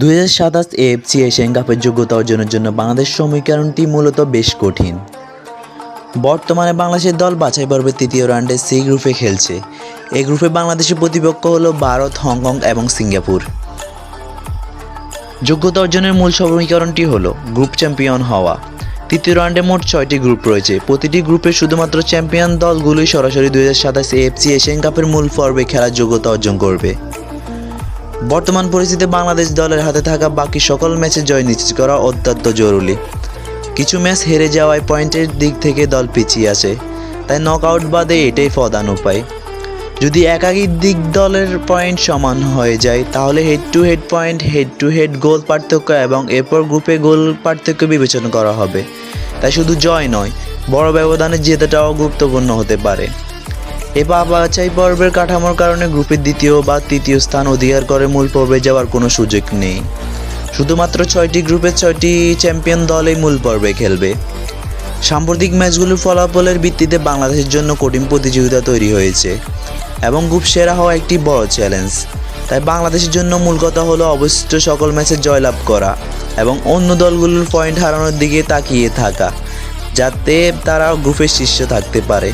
দুই হাজার সাতাশ এএফসি এশিয়ান কাপের যোগ্যতা অর্জনের জন্য বাংলাদেশ সমীকরণটি মূলত বেশ কঠিন। বর্তমানে বাংলাদেশের দল বাছাই পর্বের তৃতীয় রাউন্ডে সি গ্রুপে খেলছে। এই গ্রুপে বাংলাদেশের প্রতিপক্ষ হলো ভারত, হংকং এবং সিঙ্গাপুর। যোগ্যতা অর্জনের মূল সমীকরণটি হলো গ্রুপ চ্যাম্পিয়ন হওয়া। তৃতীয় রাউন্ডে মোট ছয়টি গ্রুপ রয়েছে। প্রতিটি গ্রুপে শুধুমাত্র চ্যাম্পিয়ন দলগুলোই সরাসরি দুই হাজার সাতাশ এএফসি এশিয়ান কাপের মূল পর্বে খেলার যোগ্যতা অর্জন করবে। বর্তমান পরিস্থিতিতে বাংলাদেশ দলের হাতে থাকা বাকি সকল ম্যাচে জয় নিশ্চিত করা অত্যন্ত জরুরি। কিছু ম্যাচ হেরে যাওয়ায় পয়েন্টের দিক থেকে দল পিছিয়ে আছে, তাই নকআউট বাদে এটাই প্রধান উপায়। যদি একাধিক দিক দলের পয়েন্ট সমান হয়ে যায়, তাহলে head to head point head to head goal পার্থক্য এবং এরপর গ্রুপে গোল পার্থক্য বিবেচনা করা হবে। তাই শুধু জয় নয়, বড় ব্যবধানে জেতাটাও গুরুত্বপূর্ণ হতে পারে। এবার বাছাই পর্বের কাঠামোর কারণে গ্রুপের দ্বিতীয় বা তৃতীয় স্থান অধিকার করে মূল পর্বে যাওয়ার কোনো সুযোগ নেই। শুধুমাত্র ছয়টি গ্রুপের ছয়টি চ্যাম্পিয়ন দল এই মূল পর্বে খেলবে। সাম্প্রতিক ম্যাচগুলোর ফলাফলের ভিত্তিতে বাংলাদেশের জন্য কঠিন প্রতিযোগিতা তৈরি হয়েছে এবং গ্রুপ সেরা হওয়া একটি বড় চ্যালেঞ্জ। তাই বাংলাদেশের জন্য মূল কথা হলো অবশিষ্ট সকল ম্যাচে জয়লাভ করা এবং অন্য দলগুলোর পয়েন্ট হারানোর দিকে তাকিয়ে থাকা, যাতে তারা গ্রুপের শীর্ষে থাকতে পারে।